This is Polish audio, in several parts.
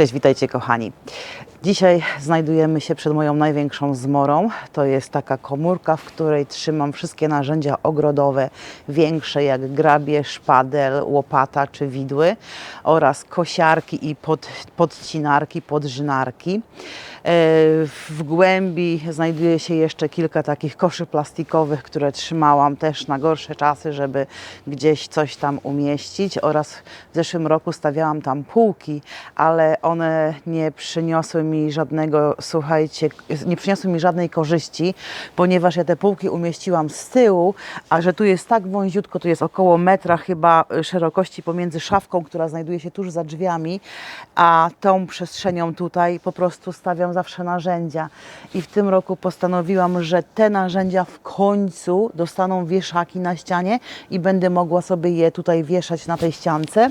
Cześć, witajcie kochani. Dzisiaj znajdujemy się przed moją największą zmorą. To jest taka komórka, w której trzymam wszystkie narzędzia ogrodowe, większe jak grabie, szpadel, łopata czy widły oraz kosiarki i pod, podcinarki, podrzynarki. E, W głębi znajduje się jeszcze kilka takich koszy plastikowych, które trzymałam też na gorsze czasy, żeby gdzieś coś tam umieścić oraz w zeszłym roku stawiałam tam półki, ale one nie przyniosły mi żadnego, słuchajcie, nie przyniosły mi żadnej korzyści, ponieważ ja te półki umieściłam z tyłu, a że tu jest tak wąziutko, tu jest około metra chyba szerokości pomiędzy szafką, która znajduje się tuż za drzwiami, a tą przestrzenią tutaj po prostu stawiam zawsze narzędzia. I w tym roku postanowiłam, że te narzędzia w końcu dostaną wieszaki na ścianie i będę mogła sobie je tutaj wieszać na tej ściance.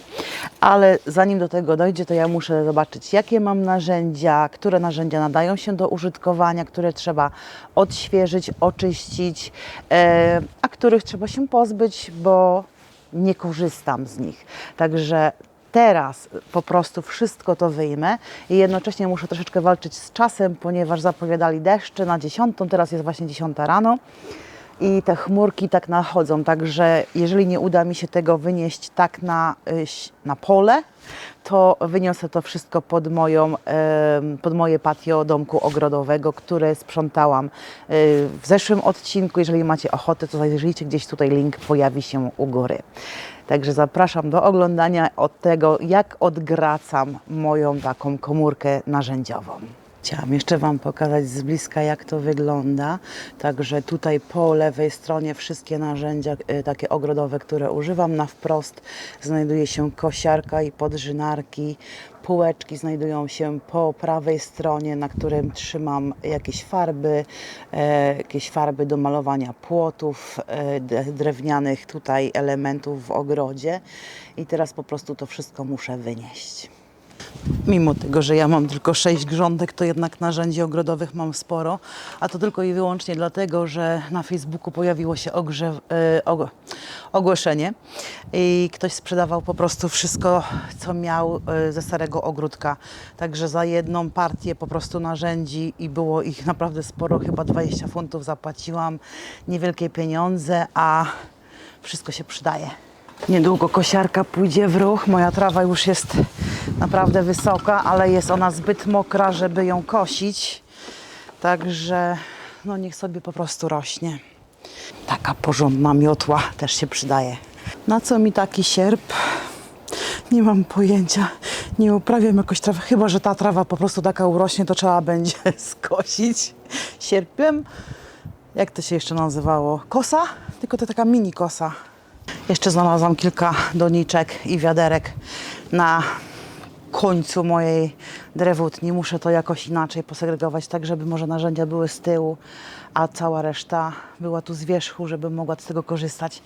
Ale zanim do tego dojdzie, to ja muszę zobaczyć, jakie mam narzędzia, które narzędzia nadają się do użytkowania, które trzeba odświeżyć, oczyścić, e, a których trzeba się pozbyć, bo nie korzystam z nich. Także teraz po prostu wszystko to wyjmę i jednocześnie muszę troszeczkę walczyć z czasem, ponieważ zapowiadali deszcze na 10, teraz jest właśnie 10 rano i te chmurki tak nachodzą, także jeżeli nie uda mi się tego wynieść tak na, y, na pole, to wyniosę to wszystko pod, moją, pod moje patio domku ogrodowego, które sprzątałam y, w zeszłym odcinku. Jeżeli macie ochotę, to zajrzyjcie gdzieś tutaj link pojawi się u góry. Także zapraszam do oglądania od tego, jak odgracam moją taką komórkę narzędziową. Chciałam jeszcze Wam pokazać z bliska, jak to wygląda. Także tutaj po lewej stronie wszystkie narzędzia e, takie ogrodowe, które używam. Na wprost znajduje się kosiarka i podrzynarki. Półeczki znajdują się po prawej stronie, na którym trzymam jakieś farby, e, jakieś farby do malowania płotów, e, drewnianych tutaj elementów w ogrodzie. I teraz po prostu to wszystko muszę wynieść. Mimo tego, że ja mam tylko sześć grządek, to jednak narzędzi ogrodowych mam sporo, a to tylko i wyłącznie dlatego, że na Facebooku pojawiło się ogrze, e, og, ogłoszenie i ktoś sprzedawał po prostu wszystko, co miał e, ze starego ogródka. Także za jedną partię po prostu narzędzi i było ich naprawdę sporo, chyba 20 funtów zapłaciłam, niewielkie pieniądze, a wszystko się przydaje. Niedługo kosiarka pójdzie w ruch. Moja trawa już jest naprawdę wysoka, ale jest ona zbyt mokra, żeby ją kosić. Także no niech sobie po prostu rośnie. Taka porządna miotła też się przydaje. Na co mi taki sierp? Nie mam pojęcia. Nie uprawiam jakoś trawy. Chyba, że ta trawa po prostu taka urośnie, to trzeba będzie skosić sierpem. Jak to się jeszcze nazywało? Kosa? Tylko to taka mini kosa. Jeszcze znalazłam kilka doniczek i wiaderek na końcu mojej drewutni. Muszę to jakoś inaczej posegregować, tak żeby może narzędzia były z tyłu, a cała reszta była tu z wierzchu, żebym mogła z tego korzystać.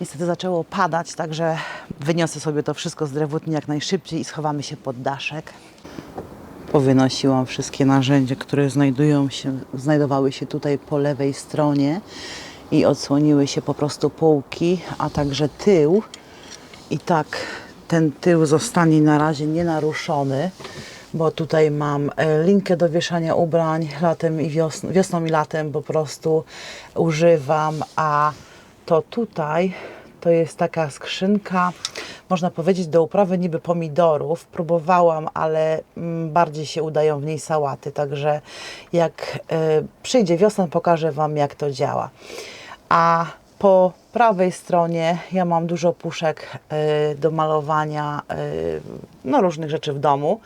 Niestety zaczęło padać, także wyniosę sobie to wszystko z drewutni jak najszybciej i schowamy się pod daszek. Powynosiłam wszystkie narzędzia, które znajdują się, znajdowały się tutaj po lewej stronie i odsłoniły się po prostu półki, a także tył. I tak ten tył zostanie na razie nienaruszony, bo tutaj mam e, linkę do wieszania ubrań latem i wiosną, wiosną i latem po prostu używam, a to tutaj to jest taka skrzynka, można powiedzieć, do uprawy niby pomidorów. Próbowałam, ale mm, bardziej się udają w niej sałaty, także jak e, przyjdzie wiosna, pokażę Wam, jak to działa. A po prawej stronie ja mam dużo puszek y, do malowania y, no, różnych rzeczy w domu.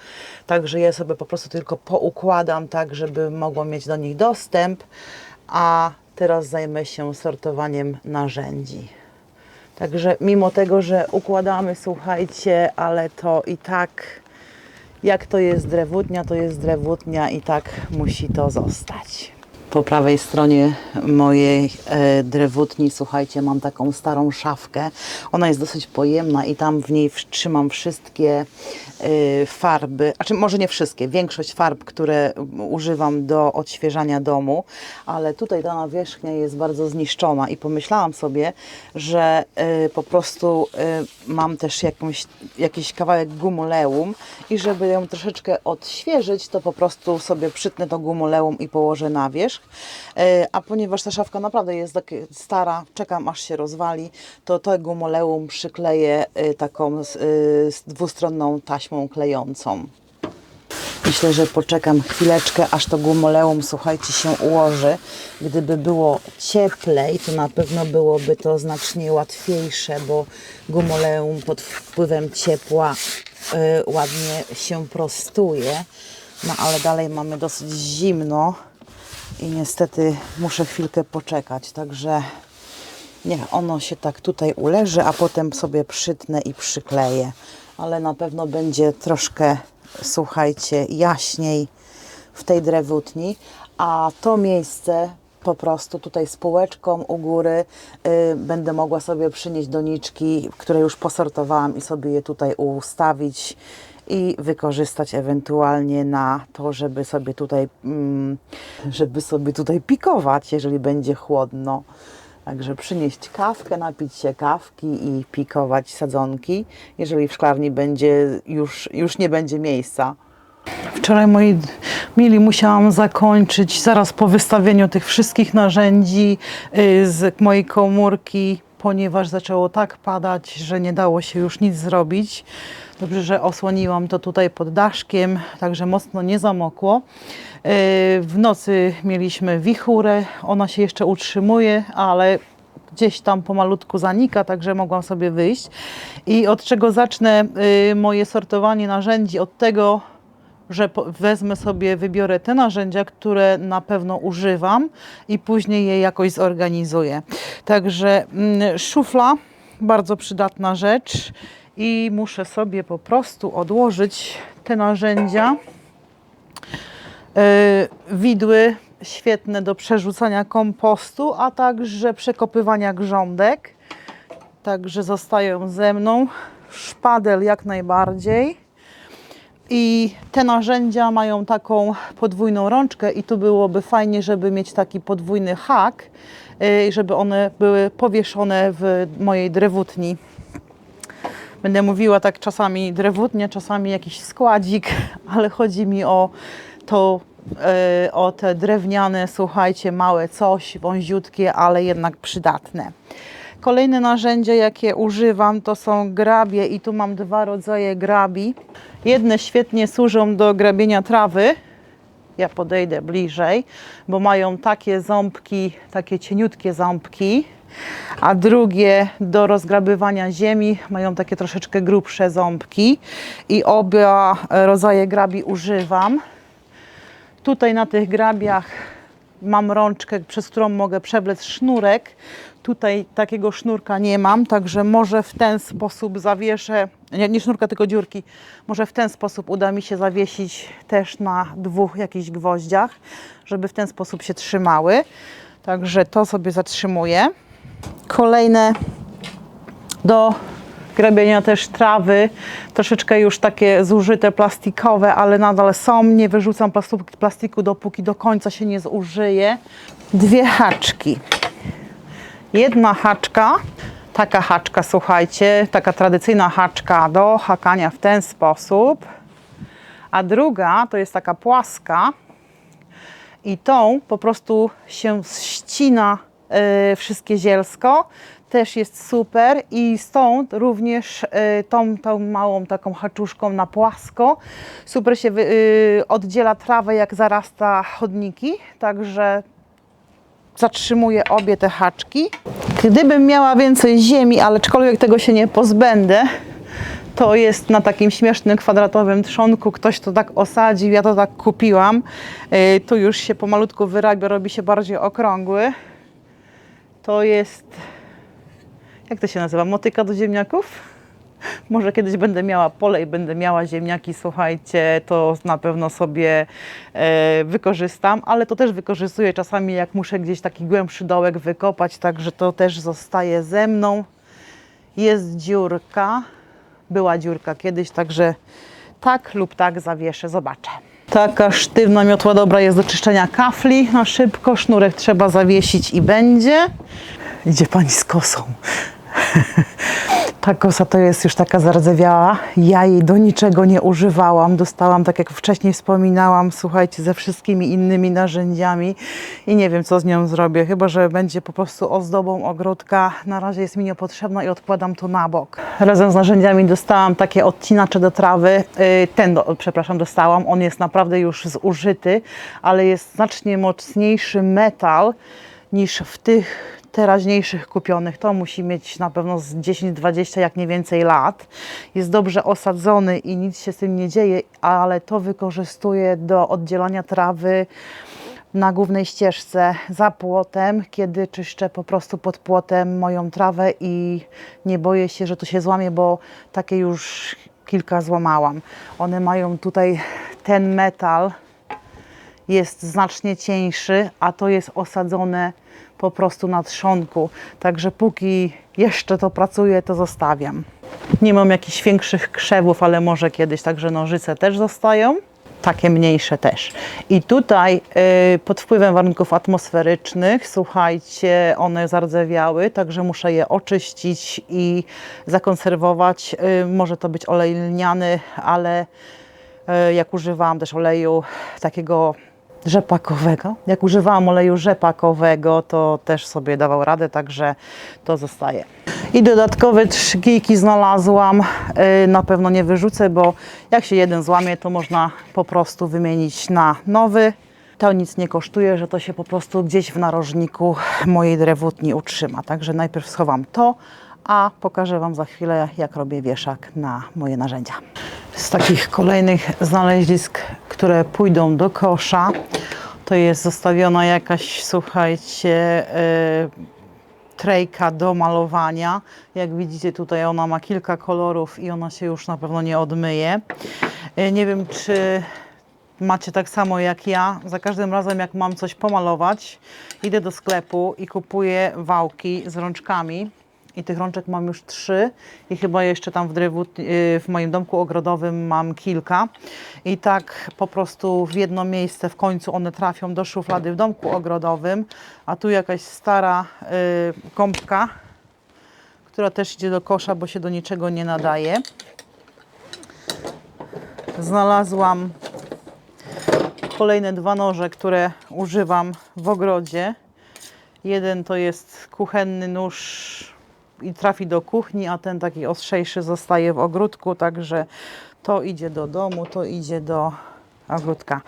Także je sobie po prostu tylko poukładam tak, żeby mogło mieć do nich dostęp. A teraz zajmę się sortowaniem narzędzi. Także mimo tego, że układamy, słuchajcie, ale to i tak jak to jest drewutnia, to jest drewutnia i tak musi to zostać. Po prawej stronie mojej e, drewutni, słuchajcie, mam taką starą szafkę. Ona jest dosyć pojemna i tam w niej trzymam wszystkie e, farby, znaczy może nie wszystkie, większość farb, które mm, używam do odświeżania domu, ale tutaj ta nawierzchnia jest bardzo zniszczona i pomyślałam sobie, że e, po prostu mam też jakąś, jakiś kawałek gumuleum i żeby ją troszeczkę odświeżyć, to po prostu sobie przytnę to gumuleum i położę na wierzch. E, A ponieważ ta szafka naprawdę jest tak stara, czekam aż się rozwali, to to gumuleum przykleję e, taką e, dwustronną taśmą klejącą. Myślę, że poczekam chwileczkę, aż to gumoleum, słuchajcie, się ułoży. Gdyby było cieplej, to na pewno byłoby to znacznie łatwiejsze, bo gumoleum pod wpływem ciepła ładnie się prostuje. No ale dalej mamy dosyć zimno i niestety muszę chwilkę poczekać, także Niech ono się tak tutaj uleży, a potem sobie przytnę i przykleję. Ale na pewno będzie troszkę, słuchajcie, jaśniej w tej drewutni. A to miejsce po prostu tutaj z półeczką u góry y, będę mogła sobie przynieść doniczki, które już posortowałam i sobie je tutaj ustawić i wykorzystać ewentualnie na to, żeby sobie tutaj, mm, żeby sobie tutaj pikować, jeżeli będzie chłodno. Także przynieść kawkę, napić się kawki i pikować sadzonki, jeżeli w szklarni będzie już, już nie będzie miejsca. Wczoraj, moi mili, musiałam zakończyć zaraz po wystawieniu tych wszystkich narzędzi y, z mojej komórki, ponieważ zaczęło tak padać, że nie dało się już nic zrobić. Dobrze, że osłoniłam to tutaj pod daszkiem, także mocno nie zamokło. Y, W nocy mieliśmy wichurę, ona się jeszcze utrzymuje, ale gdzieś tam pomalutku zanika, także mogłam sobie wyjść. I od czego zacznę y, moje sortowanie narzędzi? Od tego, że wezmę sobie, wybiorę te narzędzia, które na pewno używam i później je jakoś zorganizuję. Także mm, szufla, bardzo przydatna rzecz i muszę sobie po prostu odłożyć te narzędzia. E, widły świetne do przerzucania kompostu, a także przekopywania grządek. Także zostają ze mną. Szpadel jak najbardziej. I te narzędzia mają taką podwójną rączkę i tu byłoby fajnie, żeby mieć taki podwójny hak, y, żeby one były powieszone w mojej drewutni. Będę mówiła tak czasami drewutnia, czasami jakiś składzik, ale chodzi mi o to, e, o te drewniane, słuchajcie, małe coś, wąziutkie, ale jednak przydatne. Kolejne narzędzie, jakie używam, to są grabie i tu mam dwa rodzaje grabi. Jedne świetnie służą do grabienia trawy. Ja podejdę bliżej, bo mają takie ząbki, takie cieniutkie ząbki, a drugie do rozgrabywania ziemi mają takie troszeczkę grubsze ząbki i oba rodzaje grabi używam. Tutaj na tych grabiach mam rączkę, przez którą mogę przeblec sznurek. Tutaj takiego sznurka nie mam, także może w ten sposób zawieszę, nie, nie sznurka, tylko dziurki, może w ten sposób uda mi się zawiesić też na dwóch jakichś gwoździach, żeby w ten sposób się trzymały. Także to sobie zatrzymuję. Kolejne do grabienia też trawy, troszeczkę już takie zużyte plastikowe, ale nadal są. Nie wyrzucam plastiku, dopóki do końca się nie zużyje. Dwie haczki. Jedna haczka, taka haczka, słuchajcie, taka tradycyjna haczka do hakania w ten sposób, a druga to jest taka płaska, i tą po prostu się ścina wszystkie zielsko. Też jest super i stąd również e, tą, tą małą taką haczuszką na płasko super się y, oddziela trawę jak zarasta chodniki, także zatrzymuję obie te haczki. Gdybym miała więcej ziemi, ale aczkolwiek tego się nie pozbędę, to jest na takim śmiesznym kwadratowym trzonku. Ktoś to tak osadził, ja to tak kupiłam. Tu już się pomalutku wyrabia, robi się bardziej okrągły. To jest, jak to się nazywa, motyka do ziemniaków? Może kiedyś będę miała pole i będę miała ziemniaki, słuchajcie, to na pewno sobie e, wykorzystam, ale to też wykorzystuję czasami, jak muszę gdzieś taki głębszy dołek wykopać, także to też zostaje ze mną. Jest dziurka, była dziurka kiedyś, także tak lub tak zawieszę, zobaczę. Taka sztywna miotła dobra jest do czyszczenia kafli na szybko, sznurek trzeba zawiesić i będzie. Idzie pani z kosą. Ta kosa to jest już taka zardzewiała. Ja jej do niczego nie używałam. Dostałam, tak jak wcześniej wspominałam, słuchajcie, ze wszystkimi innymi narzędziami i nie wiem, co z nią zrobię. Chyba, że będzie po prostu ozdobą ogródka. Na razie jest mi niepotrzebna i odkładam to na bok. Razem z narzędziami dostałam takie odcinacze do trawy. Yy, Ten, do, przepraszam, dostałam. On jest naprawdę już zużyty, ale jest znacznie mocniejszy metal niż w tych teraźniejszych kupionych. To musi mieć na pewno z 10-20, jak nie więcej lat. Jest dobrze osadzony i nic się z tym nie dzieje, ale to wykorzystuję do oddzielania trawy na głównej ścieżce za płotem, kiedy czyszczę po prostu pod płotem moją trawę i nie boję się, że to się złamie, bo takie już kilka złamałam. One mają tutaj ten metal, jest znacznie cieńszy, a to jest osadzone po prostu na trzonku. Także póki jeszcze to pracuję, to zostawiam. Nie mam jakichś większych krzewów, ale może kiedyś, także nożyce też zostają. Takie mniejsze też. I tutaj y, pod wpływem warunków atmosferycznych, słuchajcie, one zardzewiały, także muszę je oczyścić i zakonserwować. Y, może to być olej lniany, ale y, jak używałam też oleju takiego rzepakowego. Jak używałam oleju rzepakowego, to też sobie dawał radę, także to zostaje. I dodatkowe trzy kijki znalazłam. Yy, Na pewno nie wyrzucę, bo jak się jeden złamie, to można po prostu wymienić na nowy. To nic nie kosztuje, że to się po prostu gdzieś w narożniku mojej drewutni utrzyma. Także najpierw schowam to, a pokażę Wam za chwilę, jak robię wieszak na moje narzędzia. Z takich kolejnych znalezisk, które pójdą do kosza, to jest zostawiona jakaś, słuchajcie, yy, trejka do malowania. Jak widzicie tutaj ona ma kilka kolorów i ona się już na pewno nie odmyje. Yy, Nie wiem, czy macie tak samo jak ja. Za każdym razem jak mam coś pomalować, idę do sklepu i kupuję wałki z rączkami. I tych rączek mam już trzy i chyba jeszcze tam w, drewu, yy, w moim domku ogrodowym mam kilka. I tak po prostu w jedno miejsce w końcu one trafią do szuflady w domku ogrodowym, a tu jakaś stara yy, gąbka, która też idzie do kosza, bo się do niczego nie nadaje. Znalazłam kolejne dwa noże, które używam w ogrodzie. Jeden to jest kuchenny nóż i trafi do kuchni, a ten taki ostrzejszy zostaje w ogródku, także to idzie do domu, to idzie do ogródka.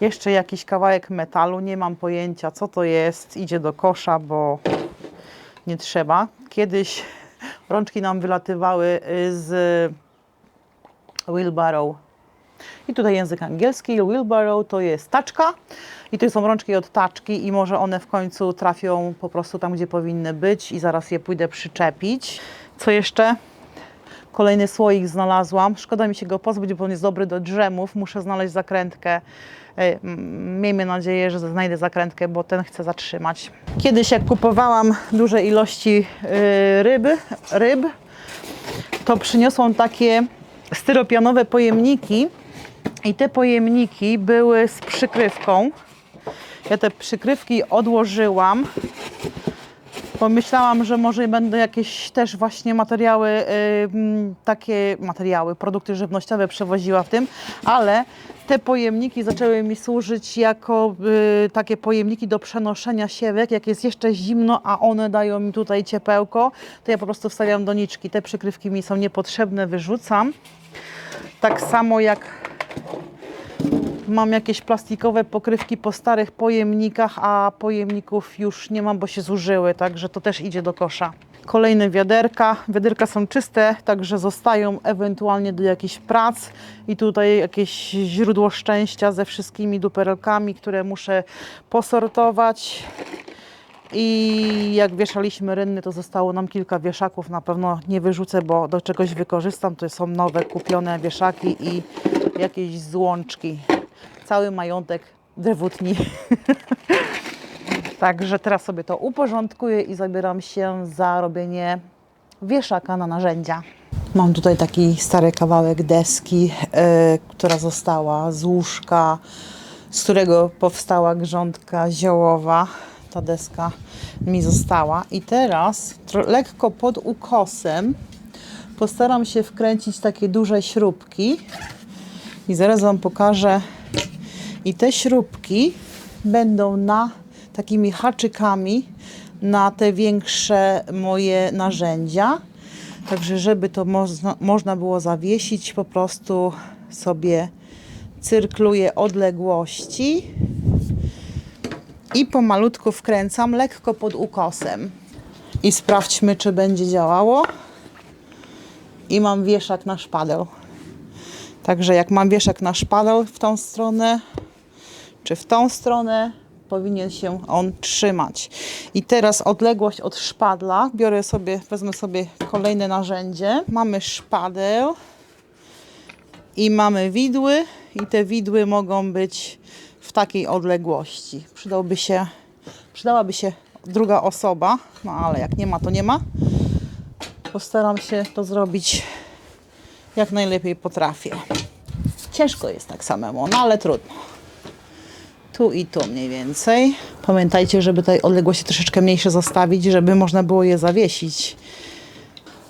Jeszcze jakiś kawałek metalu, nie mam pojęcia co to jest, idzie do kosza, bo nie trzeba. Kiedyś rączki nam wylatywały y, z wheelbarrow i tutaj język angielski, wheelbarrow to jest taczka i to są rączki od taczki i może one w końcu trafią po prostu tam, gdzie powinny być i zaraz je pójdę przyczepić. Co jeszcze? Kolejny słoik znalazłam. Szkoda mi się go pozbyć, bo on jest dobry do drzemów. Muszę znaleźć zakrętkę. E, Miejmy nadzieję, że znajdę zakrętkę, bo ten chcę zatrzymać. Kiedyś jak kupowałam duże ilości y, ryby, ryb, to przyniosłam takie styropianowe pojemniki i te pojemniki były z przykrywką. Ja te przykrywki odłożyłam. Pomyślałam, że może będą jakieś też właśnie materiały, y, mm, takie materiały, produkty żywnościowe przewoziła w tym, ale te pojemniki zaczęły mi służyć jako y, takie pojemniki do przenoszenia siewek. Jak jest jeszcze zimno, a one dają mi tutaj ciepełko, to ja po prostu wstawiam doniczki. Te przykrywki mi są niepotrzebne, wyrzucam. Tak samo jak Mam jakieś plastikowe pokrywki po starych pojemnikach, a pojemników już nie mam, bo się zużyły, także to też idzie do kosza. Kolejne wiaderka. Wiaderka są czyste, także zostają ewentualnie do jakichś prac. I tutaj jakieś źródło szczęścia ze wszystkimi duperelkami, które muszę posortować. I jak wieszaliśmy rynny, to zostało nam kilka wieszaków. Na pewno nie wyrzucę, bo do czegoś wykorzystam. To są nowe, kupione wieszaki i jakieś złączki. Cały majątek drewutni. Także teraz sobie to uporządkuję i zabieram się za robienie wieszaka na narzędzia. Mam tutaj taki stary kawałek deski, e, która została z łóżka, z którego powstała grządka ziołowa. Ta deska mi została. I teraz lekko pod ukosem postaram się wkręcić takie duże śrubki. I zaraz Wam pokażę. I te śrubki będą na takimi haczykami na te większe moje narzędzia. Także, żeby to można, można było zawiesić, po prostu sobie cyrkluję odległości i pomalutku wkręcam lekko pod ukosem. I sprawdźmy, czy będzie działało. I mam wieszak na szpadeł. Także jak mam wieszak na szpadeł w tą stronę, czy w tą stronę, powinien się on trzymać. I teraz odległość od szpadla. Biorę sobie, wezmę sobie kolejne narzędzie. Mamy szpadeł i mamy widły i te widły mogą być w takiej odległości. Przydałby się, przydałaby się druga osoba, no ale jak nie ma, to nie ma. Postaram się to zrobić jak najlepiej potrafię. Ciężko jest tak samemu, no ale trudno. Tu i tu mniej więcej. Pamiętajcie, żeby tej odległości troszeczkę mniejsze zostawić, żeby można było je zawiesić.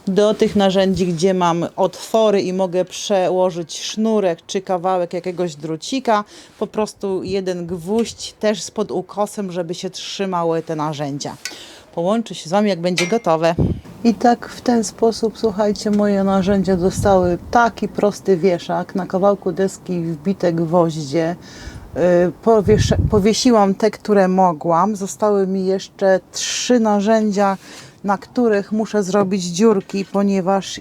Do tych narzędzi, gdzie mam otwory i mogę przełożyć sznurek czy kawałek jakiegoś drucika, po prostu jeden gwóźdź też spod ukosem, żeby się trzymały te narzędzia. Połączę się z Wami, jak będzie gotowe. I tak w ten sposób, słuchajcie, moje narzędzia dostały taki prosty wieszak, na kawałku deski wbite gwoździe. Y, Powiesz, powiesiłam te, które mogłam. Zostały mi jeszcze trzy narzędzia, na których muszę zrobić dziurki, ponieważ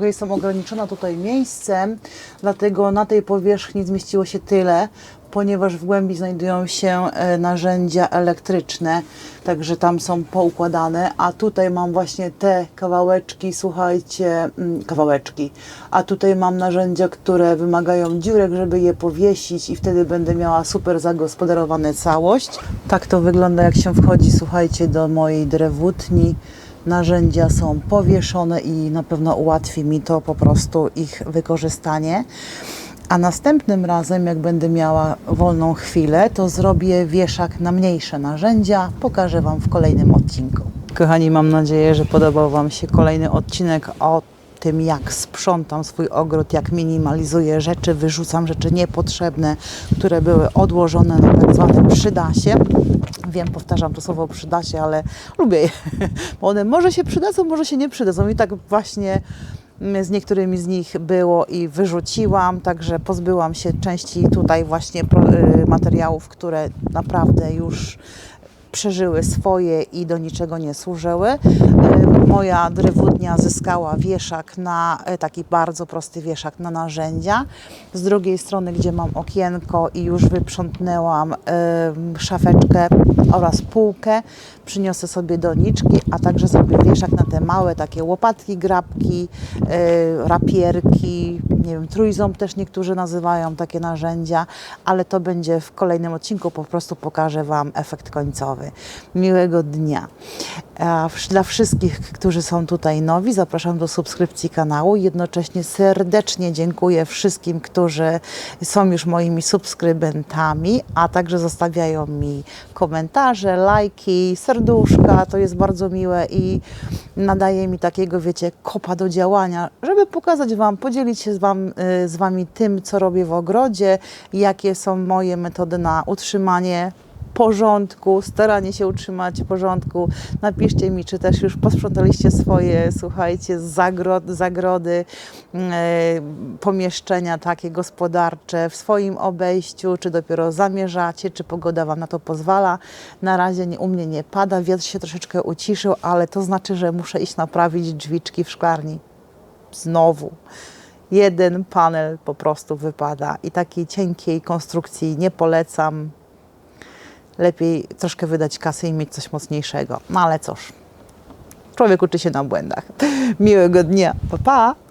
jestem ograniczona tutaj miejscem, dlatego na tej powierzchni zmieściło się tyle, ponieważ w głębi znajdują się e, narzędzia elektryczne, także tam są poukładane, a tutaj mam właśnie te kawałeczki, słuchajcie, mm, kawałeczki, a tutaj mam narzędzia, które wymagają dziurek, żeby je powiesić i wtedy będę miała super zagospodarowane całość. Tak to wygląda, jak się wchodzi, słuchajcie, do mojej drewutni. Narzędzia są powieszone i na pewno ułatwi mi to po prostu ich wykorzystanie. A następnym razem, jak będę miała wolną chwilę, to zrobię wieszak na mniejsze narzędzia. Pokażę Wam w kolejnym odcinku. Kochani, mam nadzieję, że podobał Wam się kolejny odcinek o tym, jak sprzątam swój ogród, jak minimalizuję rzeczy, wyrzucam rzeczy niepotrzebne, które były odłożone na tak zwane przydasie. Wiem, powtarzam to słowo przydasie, ale lubię je, bo one może się przydadzą, może się nie przydadzą. I tak właśnie z niektórymi z nich było i wyrzuciłam, także pozbyłam się części tutaj właśnie y, materiałów, które naprawdę już przeżyły swoje i do niczego nie służyły. E, Moja drewutnia zyskała wieszak na e, taki bardzo prosty wieszak na narzędzia. Z drugiej strony, gdzie mam okienko i już wyprzątnęłam szafeczkę oraz półkę, przyniosę sobie doniczki, a także zrobię wieszak na te małe takie łopatki, grabki, e, rapierki, nie wiem, trójząb też niektórzy nazywają takie narzędzia, ale to będzie w kolejnym odcinku, po prostu pokażę Wam efekt końcowy. Miłego dnia. Dla wszystkich, którzy są tutaj nowi, zapraszam do subskrypcji kanału. Jednocześnie serdecznie dziękuję wszystkim, którzy są już moimi subskrybentami, a także zostawiają mi komentarze, lajki, serduszka. To jest bardzo miłe i nadaje mi takiego, wiecie, kopa do działania, żeby pokazać Wam, podzielić się z, wam, y, z Wami tym, co robię w ogrodzie, jakie są moje metody na utrzymanie porządku, staranie się utrzymać porządku. Napiszcie mi, czy też już posprzątaliście swoje, słuchajcie, zagrod, zagrody, e, pomieszczenia takie gospodarcze w swoim obejściu, czy dopiero zamierzacie, czy pogoda Wam na to pozwala. Na razie nie, u mnie nie pada, wiatr się troszeczkę uciszył, ale to znaczy, że muszę iść naprawić drzwiczki w szklarni. Znowu jeden panel po prostu wypada i takiej cienkiej konstrukcji nie polecam. Lepiej troszkę wydać kasy i mieć coś mocniejszego. No ale cóż, człowiek uczy się na błędach. Miłego dnia, pa pa!